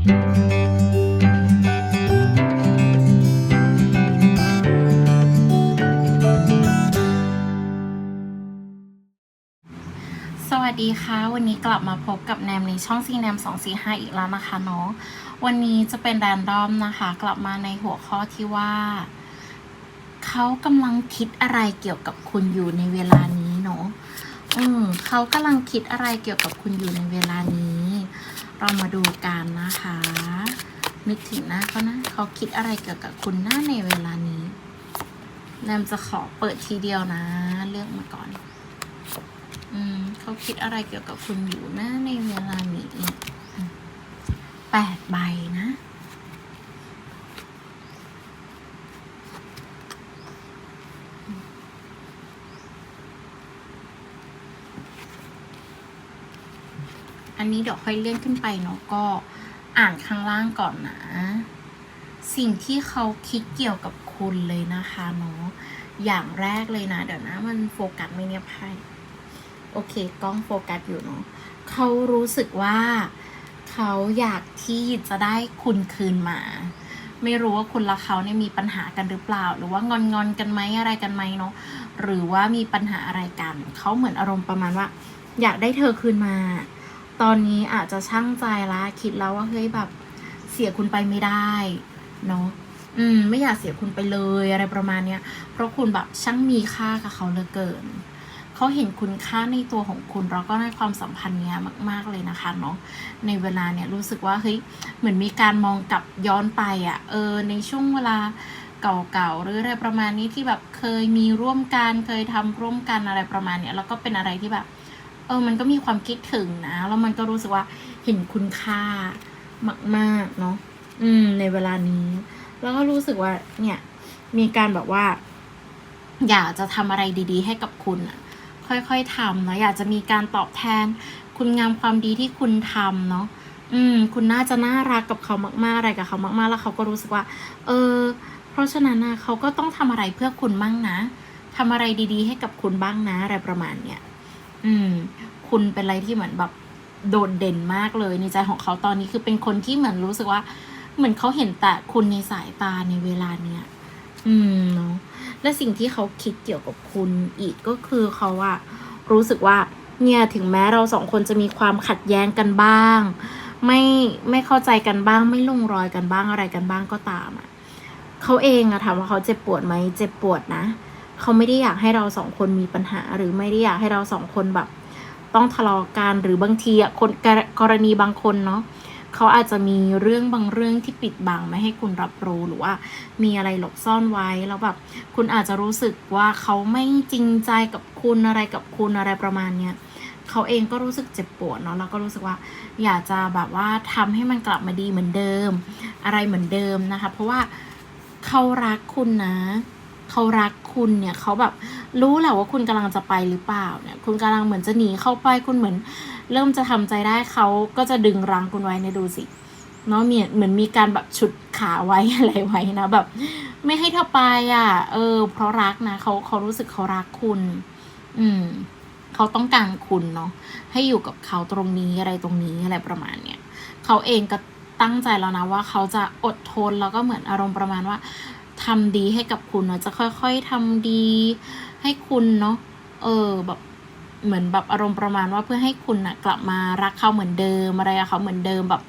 สวัสดีค่ะ วันนี้กลับมาพบกับแนมในช่องซีแนม245 อีกแล้วนะคะเนาะวันนี้จะเป็นแรนดอมนะคะ กลับมาในหัวข้อที่ว่าเขากำลังคิดอะไรเกี่ยวกับคุณอยู่ในเวลานี้เนาะอืมเขากำลังคิดอะไรเกี่ยวกับคุณอยู่ในเวลานี้ เรามาดูกันนะคะ นึกถึงหน้าเขานะ เขาคิดอะไรเกี่ยวกับคุณหน้าในเวลานี้แนมจะขอเปิดทีเดียวนะ เลือกมาก่อน อืม เขาคิดอะไรเกี่ยวกับคุณอยู่นะในเวลานี้แปดใบนะ อันนี้เดี๋ยวค่อยเลื่อนขึ้นไปเนาะก็อ่านข้างล่างก่อนนะ สิ่งที่เขาคิดเกี่ยวกับคุณเลยนะคะเนาะอย่างแรกเลยนะ เดี๋ยวนะมันโฟกัสไม่เนี่ยไพ่โอเคกล้องโฟกัสอยู่เนาะเขารู้สึกว่าเขาอยากที่จะได้คุณคืนมา ไม่รู้ว่าคุณและเขาเนี่ยมีปัญหากันหรือเปล่า หรือว่างอนงอนกันไหมอะไรกันไหมเนาะหรือว่ามีปัญหาอะไรกัน เขาเหมือนอารมณ์ประมาณว่า อยากได้เธอคืนมา ตอนนี้อาจจะช่างใจละคิดแล้วว่าเฮ้ยแบบเสียคุณไปไม่ได้เนาะอืม ไม่อยากเสียคุณไปเลยอะไรประมาณเนี้ย เพราะคุณแบบช่างมีค่ากับเขาเหลือเกินเขาเห็นคุณค่าในตัวของคุณแล้วก็ในความสัมพันธ์เนี้ยมาก ๆเลยนะคะเนาะในเวลาเนี่ยรู้สึกว่าเฮ้ยเหมือนมีการมองกลับย้อนไปอะ่ะ เออ ในช่วงเวลาเก่าๆหรืออะไรประมาณนี้ที่แบบเคยมีร่วมกันเคยทำร่วมกันอะไรประมาณเนี้ยแล้วก็เป็นอะไรที่แบบ ออมันก็มีความคิดถึงนะ แล้วมันก็รู้สึกว่าเห็นคุณค่ามากๆเนาะอืม ในเวลานี้ แล้วก็รู้สึกว่า เนี่ย มีการแบบว่า อยากจะทำอะไรดี ๆ ให้กับคุณอะค่อยๆทำเนาะอยากจะมีการตอบแทน คุณงามความดีที่คุณทำเนาะอืม คุณน่าจะน่ารักกับเขามากๆ อะไรกับเขามาก ๆ แล้วเขาก็รู้สึกว่า เออ เพราะฉะนั้นนะเขาก็ต้องทำอะไรเพื่อคุณบ้างนะทำอะไรดี ๆ ให้กับคุณบ้างนะ อะไรประมาณเนี้ยอืม คุณเป็นอะไรที่เหมือนแบบโดดเด่นมากเลยในใจของเขาตอนนี้คือเป็นคนที่เหมือนรู้สึกว่า เหมือนเขาเห็นแต่คุณในสายตาในเวลาเนี้ยอืมเนาะและสิ่งที่เขาคิดเกี่ยวกับคุณอีกก็คือเขาอะรู้สึกว่า เนี่ยถึงแม้เราสองคนจะมีความขัดแย้งกันบ้าง ไม่ไม่เข้าใจกันบ้าง ไม่ลงรอยกันบ้างอะไรกันบ้างก็ตามอะเขาเองอะถามว่าเขาเจ็บปวดไหมเจ็บปวดนะเขาไม่ได้อยากให้เราสองคนมีปัญหา หรือไม่ได้อยากให้เราสองคนแบบ ต้องทะเลาะกันหรือบางทีอะคนกรกรณีบางคนเนาะเขาอาจจะมีเรื่องบางเรื่องที่ปิดบังไม่ให้คุณรับรู้หรือว่า มีอะไรหลบซ่อนไว้แล้วแบบคุณอาจจะรู้สึกว่าเขาไม่จริงใจกับคุณอะไรกับคุณอะไรประมาณเนี้ยเขาเองก็รู้สึกเจ็บปวดเนาะแล้วก็รู้สึกว่า อยากจะแบบว่าทำให้มันกลับมาดีเหมือนเดิม อะไรเหมือนเดิมนะคะ เพราะว่าเขารักคุณนะ เขารักคุณเนี่ยเขาแบบรู้แหละว่าคุณกำลังจะไปหรือเปล่าเนี่ย คุณกำลังเหมือนจะหนีเข้าไปคุณเหมือน เริ่มจะทำใจได้เขาก็จะดึงรั้งคุณไว้ในดูสิเนาะมีเหมือนมีการแบบฉุดขาไว้อะไรไว้นะแบบ ไม่ให้เธอไปอะ เออ เพราะรักนะเขาเขารู้สึกเขารักคุณ อืมเขาต้องการคุณเนาะให้อยู่กับเขาตรงนี้อะไรตรงนี้อะไรประมาณเนี้ยเขาเองก็ตั้งใจแล้วนะว่าเขาจะอดทนแล้วก็เหมือนอารมณ์ประมาณว่า ทำดีให้กับคุณเนาะจะค่อยๆทำดี ให้คุณเนาะเออแบบเหมือนแบบอารมณ์ประมาณว่าเพื่อให้คุณนะกลับมารักเขาเหมือนเดิมอะไรกับเขาเหมือนเดิมแบบ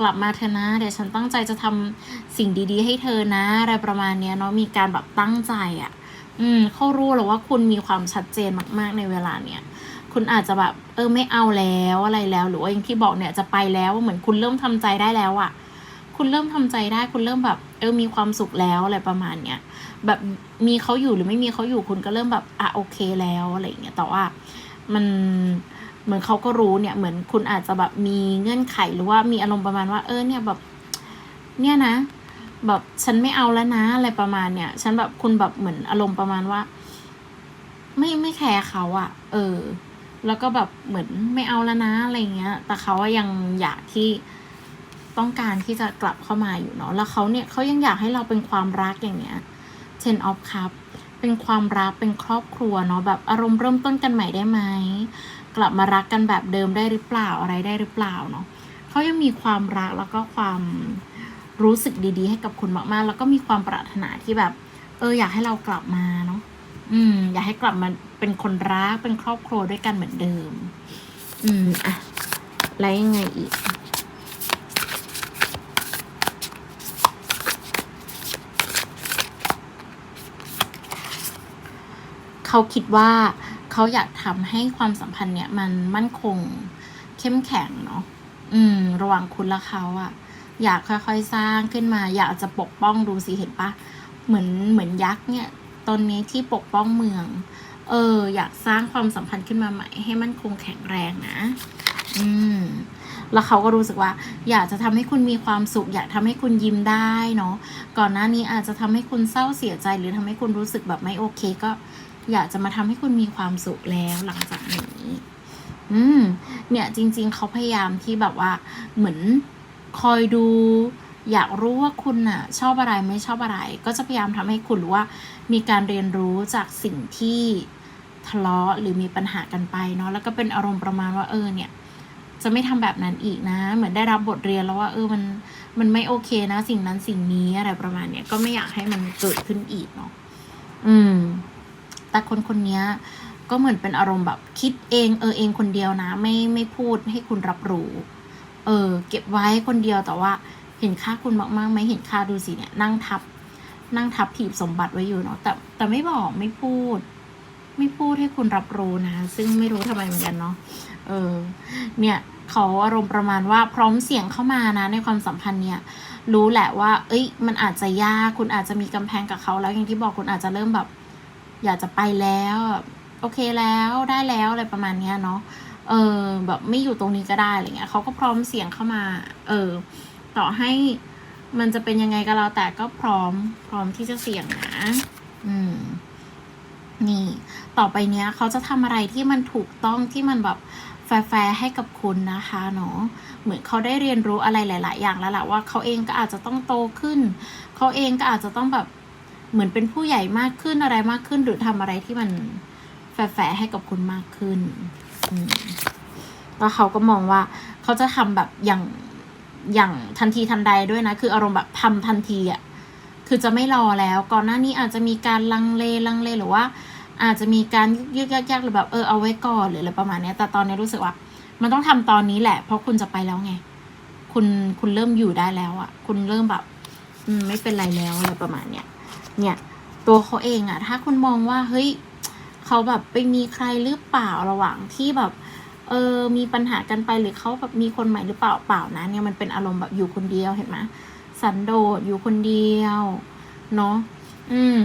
กลับมาเธอนะเดี๋ยวฉันตั้งใจจะทำสิ่งดีๆ ให้เธอนะอะไรประมาณเนี้ยเนาะมีการแบบตั้งใจอะ่ะ อืมเขารู้แล้วว่าคุณมีความชัดเจนมาก ๆ ในเวลาเนี้ยคุณอาจจะแบบ เออไม่เอาแล้วอะไรแล้ว หรือว่าอย่างที่บอกเนี่ยจะไปแล้วเหมือนคุณเริ่มทำใจได้แล้วอะ่ะ คุณเริ่มทำใจได้ คุณเริ่มแบบเออมีความสุขแล้วอะไรประมาณเนี้ยแบบมีเขาอยู่หรือไม่มีเขาอยู่คุณก็เริ่มแบบอะโอเคแล้วอะไรอย่างเงี้ยแต่ว่ามันเหมือนเขาก็รู้เนี่ยเหมือนคุณอาจจะแบบมีเงื่อนไขหรือว่ามีอารมณ์ประมาณว่า เออเนี่ยแบบเนี่ยนะ แบบฉันไม่เอาแล้วนะอะไรประมาณเนี่ย ฉันแบบคุณแบบเหมือนอารมณ์ประมาณว่า ไม่ไม่แคร์เขาอะเออ แล้วก็แบบเหมือนไม่เอาแล้วนะอะไรเงี้ย แต่เขาว่ายังอยากที่ ต้องการที่จะกลับเข้ามาอยู่เนาะแล้วเขาเนี่ยเขายังอยากให้เราเป็นความรักอย่างเงี้ย Ten of Cup เป็นความรักเป็นครอบครัวเนาะแบบอารมณ์เริ่มต้นกันใหม่ได้ไหมกลับมารักกันแบบเดิมได้หรือเปล่าอะไรได้หรือเปล่าเนาะเขายังมีความรักแล้วก็ความรู้สึกดีๆ ให้กับคุณมากๆ แล้วก็มีความปรารถนาที่แบบ เอออยากให้เรากลับมาเนาะอืม อยากให้กลับมาเป็นคนรักเป็นครอบครัวด้วยกันเหมือนเดิม อืมอะแล้วยังไงอีก เขาคิดว่าเขาอยากทำให้ความสัมพันธ์เนี่ย มันมั่นคงเข้มแข็งเนาะอืม ระหว่างคุณและเขาอะอยากค่อยๆสร้างขึ้นมา อยากจะปกป้องดูสิเห็นปะเหมือนเหมือนยักษ์เนี่ยตอนนี้ที่ปกป้องเมือง เออ อยากสร้างความสัมพันธ์ขึ้นมาใหม่ ให้มั่นคงแข็งแรงนะ อืม แล้วเขาก็รู้สึกว่า อยากจะทำให้คุณมีความสุข อยากทำให้คุณยิ้มได้เนาะก่อนหน้านี้อาจจะทำให้คุณเศร้าเสียใจ หรือทำให้คุณรู้สึกแบบไม่โอเค ก็ อยากจะมาทำให้คุณมีความสุขแล้วหลังจากนี้ อืม เนี่ยจริง ๆ เขาพยายามที่แบบว่า เหมือนคอยดู อยากรู้ว่าคุณน่ะ ชอบอะไรไม่ชอบอะไร ก็จะพยายามทำให้คุณรู้ว่า มีการเรียนรู้จากสิ่งที่ทะเลาะหรือมีปัญหากันไปเนาะแล้วก็เป็นอารมณ์ประมาณว่าเออเนี่ย จะไม่ทำแบบนั้นอีกนะ เหมือนได้รับบทเรียนแล้วว่า เออมันมันไม่โอเคนะ สิ่งนั้นสิ่งนี้อะไรประมาณเนี้ยก็ไม่อยากให้มันเกิดขึ้นอีกเนาะอืม แต่คนคนนี้ก็เหมือนเป็นอารมณ์แบบคิดเองเออเองคนเดียวนะ ไม่ไม่พูดให้คุณรับรู้ เออ เก็บไว้คนเดียวแต่ว่าเห็นค่าคุณมากๆไหมเห็นค่าดูสิเนี่ยนั่งทับ นั่งทับถีบสมบัติไว้อยู่เนาะแต่แต่ไม่บอกไม่พูด ไม่พูดให้คุณรับรู้นะ ซึ่งไม่รู้ทำไมเหมือนกันเนาะเออ เนี่ยเขาอารมณ์ประมาณว่าพร้อมเสียงเข้ามานะ ในความสัมพันธ์เนี่ย รู้แหละว่า เอ้ย มันอาจจะยากคุณอาจจะมีกำแพงกับเขาแล้วอย่างที่บอกคุณอาจจะเริ่มแบบ อยากจะไปแล้ว โอเคแล้วได้แล้วอะไรประมาณเนี้ยเนาะเออแบบไม่อยู่ตรงนี้ก็ได้อะไรเงี้ยเขาก็พร้อมเสียงเข้ามา เออ ต่อให้มันจะเป็นยังไงก็แล้วแต่ก็พร้อมพร้อมที่จะเสี่ยงนะ อืม นี่ ต่อไปเนี้ยเขาจะทำอะไรที่มันถูกต้องที่มันแบบแฟร์ๆให้กับคุณนะคะเนาะเหมือนเขาได้เรียนรู้อะไรหลาย ๆ อย่างแล้วแหละว่าเขาเองก็อาจจะต้องโตขึ้น เขาเองก็อาจจะต้องแบบ เหมือนเป็นผู้ใหญ่มากขึ้นอะไรมากขึ้น หรือทำอะไรที่มันแฟร์ๆให้กับคุณมากขึ้นแล้วเขาก็มองว่าเขาจะทำแบบอย่างอย่างทันทีทันใดด้วยนะ คืออารมณ์แบบทำทันทีอะ่ะคือจะไม่รอแล้ว ก่อนหน้านี้อาจจะมีการลังเลลังเลหรือว่า อาจจะมีการยึกยักยักหรือแบบเออเอาไว้ก่อนหรืออะไรประมาณนี้แต่ตอนนี้รู้สึกว่า มันต้องทำตอนนี้แหละ เพราะคุณจะไปแล้วไง คุณคุณเริ่มอยู่ได้แล้วอะ่ะ คุณเริ่มแบบ อืมไม่เป็นไรแล้วอะไรประมาณเนี้ย เนี่ยตัวเขาเองอะถ้าคุณมองว่าเฮ้ยเขาแบบไปมีใครหรือเปล่าระหว่างที่แบบเออมีปัญหากันไปหรือเขาแบบมีคนใหม่หรือเปล่าเปล่านะเนี่ยมันเป็นอารมณ์แบบอยู่คนเดียวเห็นไหมสันโดษอยู่คนเดียวเนาะอืม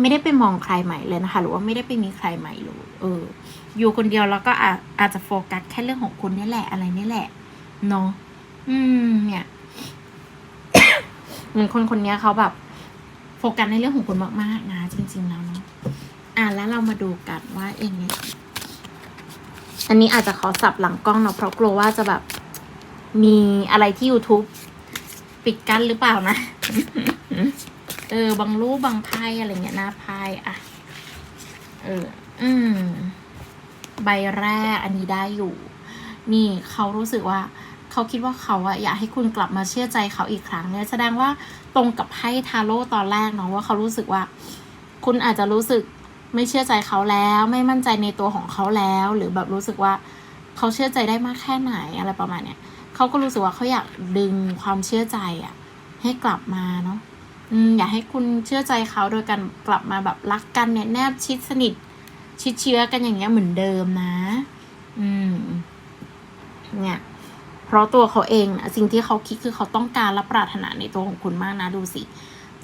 ไม่ได้ไปมองใครใหม่เลยนะคะ หรือว่าไม่ได้ไปมีใครใหม่เลยเออ อยู่คนเดียวแล้วก็อาอาจจะโฟกัสแค่เรื่องของคุณนี่แหละอะไรนี่แหละเนาะอืม เนี่ยเหมือนคนคนนี้เขาแบบ โฟกัสในเรื่องของคุณมากๆนะจริง ๆ แล้วเนาะอะแล้วเรามาดูกันว่าเองเนี่ยอันนี้อาจจะขอสับหลังกล้องเนาะเพราะกลัวว่าจะแบบมีอะไรที่ YouTube ปิดกั้นหรือเปล่านะ เออ บางรูปบางไพ่อะไรเงี้ยน้าไพ่อะเออ อืม ใบแรกอันนี้ได้อยู่ นี่เขารู้สึกว่า เขาคิดว่าเขาอะอยากให้คุณกลับมาเชื่อใจเขาอีกครั้งเนี่ยแสดงว่าตรงกับไพ่ทาโร่ตอนแรกเนาะว่าเขารู้สึกว่า คุณอาจจะรู้สึกไม่เชื่อใจเขาแล้ว ไม่มั่นใจในตัวของเขาแล้ว หรือแบบรู้สึกว่าเขาเชื่อใจได้มากแค่ไหนอะไรประมาณเนี้ยเขาก็รู้สึกว่าเขาอยากดึงความเชื่อใจอะให้กลับมาเนาะอืมอยากให้คุณเชื่อใจเขาโดยการกลับมาแบบรักกันเนี่ยแนบชิดสนิทชิดเชื้อกันอย่างเงี้ยเหมือนเดิมนะ อืม เนี่ย เพราะตัวเขาเองนะสิ่งที่เขาคิดคือเขาต้องการและปรารถนาในตัวของคุณมากนะดูสิ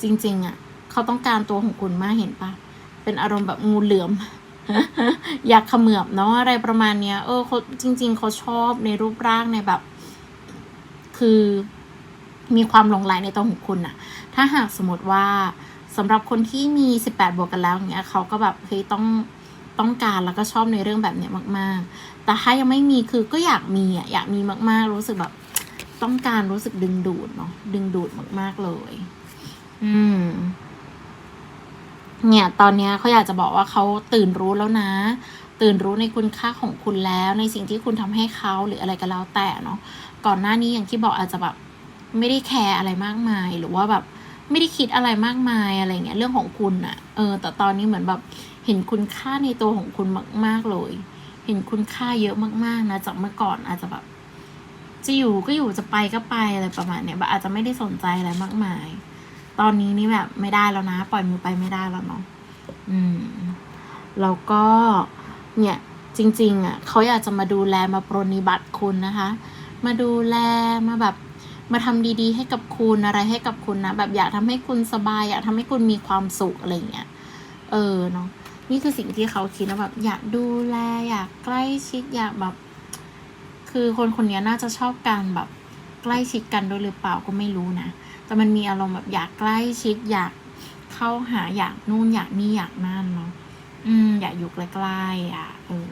จริง ๆอะเขาต้องการตัวของคุณมากเห็นปะเป็นอารมณ์แบบงูเหลือม อยากเขมือบเนาะอะไรประมาณเนี้ย เออเขาจริง ๆเขาชอบในรูปร่างในแบบ คือมีความหลงใหลในตัวของคุณอะถ้าหากสมมติว่าสำหรับคนที่มีสิบแปดบวกกันแล้วอย่างเงี้ยเขาก็แบบเฮ้ยต้อง ต้องการแล้วก็ชอบในเรื่องแบบเนี้ยมาก ๆ แต่ถ้ายังไม่มีคือก็อยากมีอะอยากมีมาก ๆ รู้สึกแบบ ต้องการรู้สึกดึงดูดเนาะดึงดูดมาก ๆ เลย อืม เนี่ย ตอนเนี้ยเขาอยากจะบอกว่าเขาตื่นรู้แล้วนะ ตื่นรู้ในคุณค่าของคุณแล้ว ในสิ่งที่คุณทำให้เขาหรืออะไรก็แล้วแต่เนาะก่อนหน้านี้อย่างที่บอกอาจจะแบบ ไม่ได้แคร์อะไรมากมาย หรือว่าแบบ ไม่ได้คิดอะไรมากมายอะไรเงี้ยเรื่องของคุณอะเออ แต่ตอนนี้เหมือนแบบเห็นคุณค่าในตัวของคุณมาก ๆเลย เห็นคุณค่าเยอะมากๆนะจากเมื่อก่อนอาจจะแบบ จะอยู่ก็อยู่จะไปก็ไปอะไรประมาณเนี้ยแบบอาจจะไม่ได้สนใจอะไรมากมาย ตอนนี้นี่แบบไม่ได้แล้วนะ ปล่อยมือไปไม่ได้แล้วเนาะอืมแล้วก็เนี่ยจริง ๆอะเขาอยากจะมาดูแลมาปรนนิบัติคุณนะคะ มาดูแลมาแบบ มาทำดีๆ ให้กับคุณอะไรให้กับคุณนะ แบบอยากทำให้คุณสบาย อยากทำให้คุณมีความสุขอะไรเงี้ย เออเนาะนี่คือสิ่งที่เขาคิดนะแบบ อยากดูแล อยากใกล้ชิดอยากแบบ คือคนคนนี้น่าจะชอบการแบบใกล้ชิดกันด้วยหรือเปล่าก็ไม่รู้นะ แต่มันมีอารมณ์แบบอยากใกล้ชิด อยากเข้าหาอยากนู่นอยากนี่อยากนั่นเนาะอืม อยากอยู่ใกล้ๆอะเออ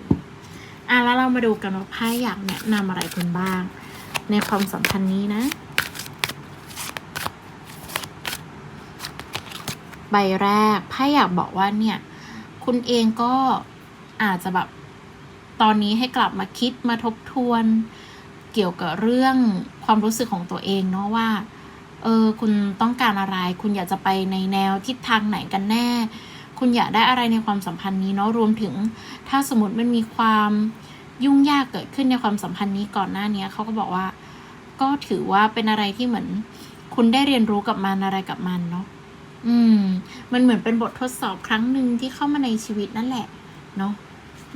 อะแล้วเรามาดูกันว่าไพ่อยากแนะนำอะไรคุณบ้าง ในความสัมพันธ์นี้นะ ใบแรกไพ่อยากบอกว่าเนี่ย คุณเองก็อาจจะแบบตอนนี้ให้กลับมาคิดมาทบทวนเกี่ยวกับเรื่องความรู้สึกของตัวเองเนาะว่า เออ คุณต้องการอะไร คุณอยากจะไปในแนวทิศทางไหนกันแน่ คุณอยากได้อะไรในความสัมพันธ์นี้เนาะรวมถึง ถ้าสมมติมันมีความยุ่งยากเกิดขึ้นในความสัมพันธ์นี้ก่อนหน้านี้เขาก็บอกว่า ก็ถือว่าเป็นอะไรที่เหมือน คุณได้เรียนรู้กับมันอะไรกับมันเนาะ อืม มันเหมือนเป็นบททดสอบครั้งหนึ่งที่เข้ามาในชีวิตนั่นแหละ เนาะ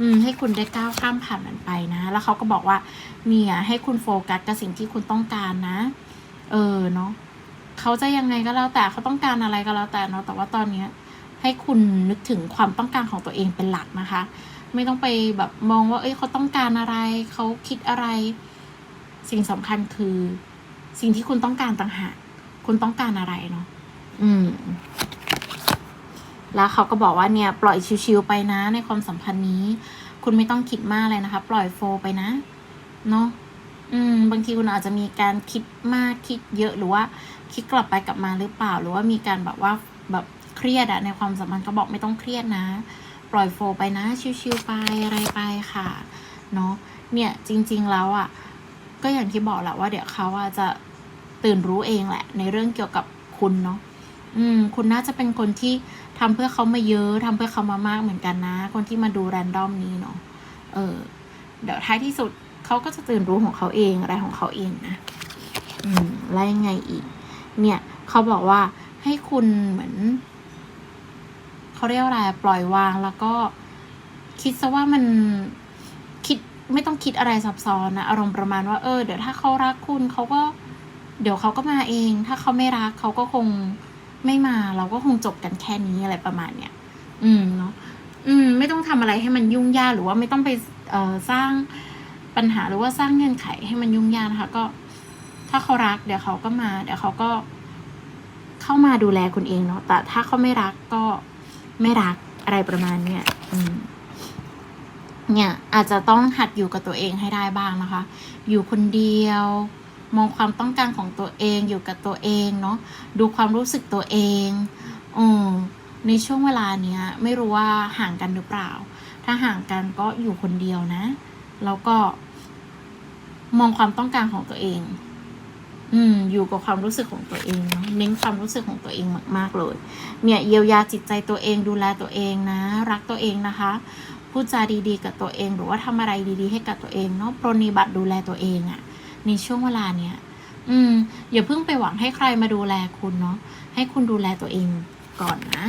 อืม ให้คุณได้ก้าวข้ามผ่านมันไปนะ แล้วเขาก็บอกว่า เนี่ยให้คุณโฟกัสกับสิ่งที่คุณต้องการนะ เออเนาะเขาจะยังไงก็แล้วแต่เขาต้องการอะไรก็แล้วแต่เนาะแต่ว่าตอนเนี้ย ให้คุณนึกถึงความต้องการของตัวเองเป็นหลักนะคะ ไม่ต้องไปแบบมองว่า เอ้ยเขาต้องการอะไรเขาคิดอะไร สิ่งสำคัญคือ สิ่งที่คุณต้องการต่างหากคุณต้องการอะไรเนาะ อืม แล้วเขาก็บอกว่าเนี่ย ปล่อยชิวๆไปนะ ในความสัมพันธ์นี้ คุณไม่ต้องคิดมากเลยนะคะ ปล่อยโฟไปนะ เนาะอืม บางทีคุณอาจจะมีการคิดมากคิดเยอะหรือว่า คิดกลับไปกลับมาหรือเปล่า หรือว่ามีการแบบว่าแบบเครียดอะในความสัมพันธ์ก็บอกไม่ต้องเครียดนะ ปล่อยโฟไปนะ ชิวๆไปอะไรไปค่ะ เนาะเนี่ยจริง ๆแล้วอะก็อย่างที่บอกแหละว่าเดี๋ยวเขาอะจะตื่นรู้เองแหละ ในเรื่องเกี่ยวกับคุณเนาะ อืม คุณน่าจะเป็นคนที่ทำเพื่อเขามาเยอะทำเพื่อเขามามากเหมือนกันนะ คนที่มาดูแรนดอมนี้เนาะ เออ เดี๋ยวท้ายที่สุดเขาก็จะตื่นรู้ของเขาเองอะไรของเขาเองนะ อืม แล้วยังไงอีก เนี่ยเขาบอกว่าให้คุณเหมือนเขาเรียกว่าอะไรปล่อยวางแล้วก็คิดซะว่ามันคิดไม่ต้องคิดอะไรซับซ้อนนะอารมณ์ประมาณว่าเออเดี๋ยวถ้าเขารักคุณเขาก็ เดี๋ยวเขาก็มาเอง ถ้าเขาไม่รักเขาก็คง ไม่มาเราก็คงจบกันแค่นี้อะไรประมาณเนี้ยอืมเนาะอืม ไม่ต้องทำอะไรให้มันยุ่งยากหรือว่าไม่ต้องไปเอ่อสร้างปัญหาหรือว่าสร้างเงื่อนไขให้มันยุ่งยากนะคะ ก็ ถ้าเขารัก เดี๋ยวเขาก็มา เดี๋ยวเขาก็ เข้ามาดูแลคุณเองเนาะแต่ถ้าเขาไม่รักก็ไม่รักอะไรประมาณเนี้ยอืมเนี่ยอาจจะต้องหัดอยู่กับตัวเองให้ได้บ้างนะคะ อยู่คนเดียว มองความต้องการของตัวเองอยู่กับตัวเองเนาะดูความรู้สึกตัวเองออในช่วงเวลาเนี้ยไม่รู้ว่าห่างกันหรือเปล่า ถ้าห่างกันก็อยู่คนเดียวนะ แล้วก็ มองความต้องการของตัวเอง อืม อยู่กับความรู้สึกของตัวเองเนาะเน้นความรู้สึกของตัวเองมากๆเลย เนี่ยเยียวยาจิตใจตัวเองดูแลตัวเองนะ รักตัวเองนะคะพูดจาดีๆ กับตัวเอง หรือว่าทำอะไรดีๆ ให้กับตัวเองเนาะปรนนิบัติดูแลตัวเองอะ ในช่วงเวลาเนี้ยอืม อย่าเพิ่งไปหวังให้ใครมาดูแลคุณเนาะให้คุณดูแลตัวเองก่อนนะ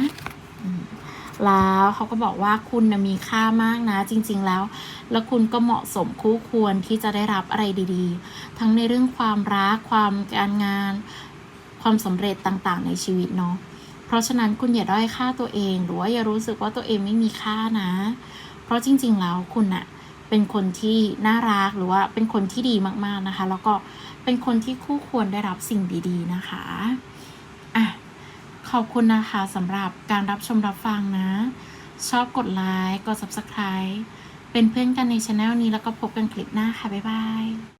แล้วเขาก็บอกว่าคุณนะมีค่ามากนะ จริง ๆ แล้ว แล้วคุณก็เหมาะสมคู่ควรที่จะได้รับอะไรดีๆ ทั้งในเรื่องความรักความการงาน ความสำเร็จต่างๆ ในชีวิตเนาะเพราะฉะนั้นคุณอย่าด้อยค่าตัวเอง หรือว่าอย่ารู้สึกว่าตัวเองไม่มีค่านะ เพราะจริง ๆ แล้วคุณอะ เป็นคนที่น่ารักหรือว่าเป็นคนที่ดีมากๆนะคะ แล้วก็เป็นคนที่คู่ควรได้รับสิ่งดี ๆ นะคะอะขอบคุณนะคะสำหรับการรับชมรับฟังนะ ชอบกดไลค์กด subscribe เป็นเพื่อนกันในช anel นี้แล้วก็พบกันคลิปหน้าค่ะ บ๊ายบาย